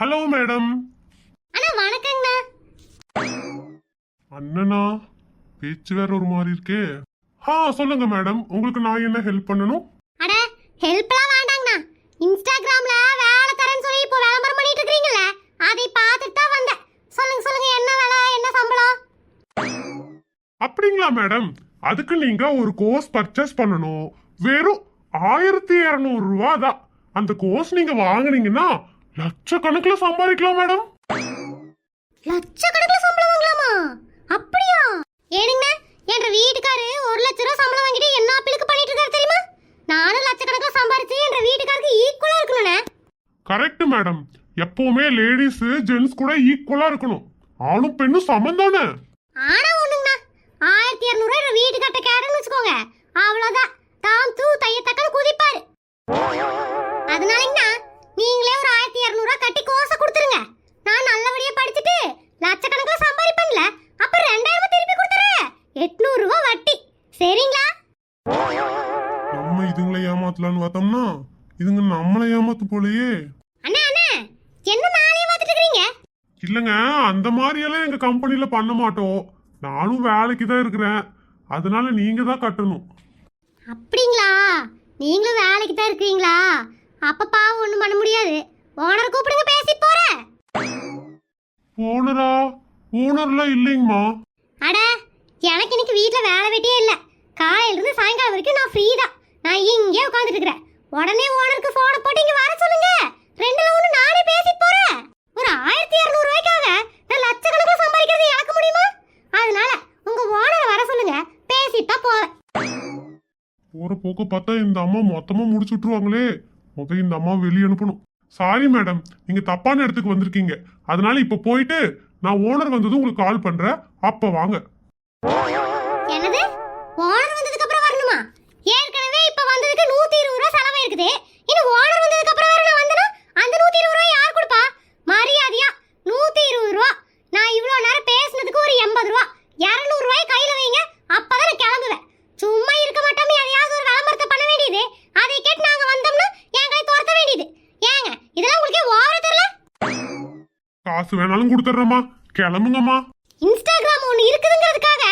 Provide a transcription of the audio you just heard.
Hello madam. அண்ணா வணக்கங்கண்ணா. அண்ணனா பேச்சு வேற ஒரு மாதிரி இருக்கே. ஆ சொல்லுங்க மேடம். உங்களுக்கு நான் என்ன ஹெல்ப் பண்ணணும்? அட ஹெல்ப்லாம் வேண்டாங்கண்ணா. இன்ஸ்டாகிராம்ல வேலை தரேன்னு சொல்லி இப்போ விளம்பரம் பண்ணிட்டு இருக்கீங்கல்ல அதை பார்த்துட்டு தான் வந்தேன். சொல்லுங்க சொல்லுங்க என்ன வேலை என்ன சம்பளம்? அப்படிங்களா மேடம். அதுக்கு நீங்க ஒரு கோர்ஸ் பர்ச்சேஸ் பண்ணணும். வெறும் ஆயிரத்தி இருநூறு ரூபா தான் அந்த கோர்ஸ் நீங்க வாங்குனீங்கன்னா லட்சக்கணக்கில் சம்பாதிக்கலாம் மேடம். லட்சக்கணக்கில் சம்பளம் வாங்கலாமா? அப்படியா? ஏனுங்கண்ணா என்ற வீட்டுக்காரு ஒரு லட்ச ரூபா சம்பளம் வாங்கிட்டு என்ன பிளுக்கு பண்ணிட்டு இருக்காரு தெரியுமா? நானும் லட்சக்கணக்கில் சம்பாரிச்சு என்ற வீட்டுக்காருக்கு ஈக்குவலா இருக்கணும்ண்ணே. Correct madam. எப்பவுமே லேடிஸ் ஜென்ஸ் கூட ஈக்குவலா இருக்கணும். ஆணும் பெண்ணும் சமம் தானே? ஆனா ஒண்ணுங்கண்ணா ஆயிரத்தி இரநூறுவா என்ற வீட்டுக்கார்ட்ட கேட்டேன்னு வச்சுக்கோங்க. அவ்வளவுதான். தாம் தூ தைய தக்கன்னு குதிப்பாரு. அதனாலங்கண்ணா நீங்களே ஏமாத்தலான்னு பார்த்தோம்னா இதுங்க நம்மளை ஏமாத்து போலயே. அண்ணா அண்ணா என்ன நாளையே இருக்கீங்க இல்லைங்க அந்த மாதிரியெல்லாம் எங்க கம்பெனில பண்ண மாட்டோம். நானும் வேலைக்கு தான் இருக்கிறேன். அதனால நீங்க தான் கட்டணும். அப்படிங்களா? நீங்களும் வேலைக்கு தான் இருக்கீங்களா அப்ப பாவம் ஒண்ணும் பண்ண முடியாது. ஓனர் கூப்பிடுங்க பேசி போறேன். ஓனரா? ஓனர்லாம் இல்லைங்கம்மா. அட எனக்கு இன்னைக்கு வீட்ல வேலை வெட்டியே இல்ல. காலையில இருந்து சாயங்காலம் வரைக்கும் நான் ஃப்ரீ தான். நான் இங்கே உட்காந்துட்டு இருக்கிறேன் உடனே ஓனருக்கு போனை போட்டு இங்க வர சொல்லுங்க. ரெண்டுல ஒண்ணு நானே பேசிட்டு போறேன். ஒரு ஆயிரத்தி இரநூறு ரூபாய்க்காக நான் லட்சக்கணக்கில் சம்பாதிக்கிறது எனக்கு முடியுமா? அதனால உங்க ஓனரை வர சொல்லுங்க. பேசிட்டு போவேன். போற போக்க பார்த்தா இந்த அம்மா மொத்தமா முடிச்சு விட்டுருவாங்களே. முத இந்த அம்மா வெளியே அனுப்பணும். சாரி மேடம் நீங்க தப்பான இடத்துக்கு வந்திருக்கீங்க. அதனால இப்ப போயிட்டு நான் ஓனர் வந்ததும் உங்களுக்கு கால் பண்றேன். அப்ப வாங்க. என்னது? ஓனர் காசு வேணாலும் கொடுத்துட்றேம்மா. கிளம்புங்கம்மா. இன்ஸ்டாகிராம் ஒன்று இருக்குதுங்கிறதுக்காக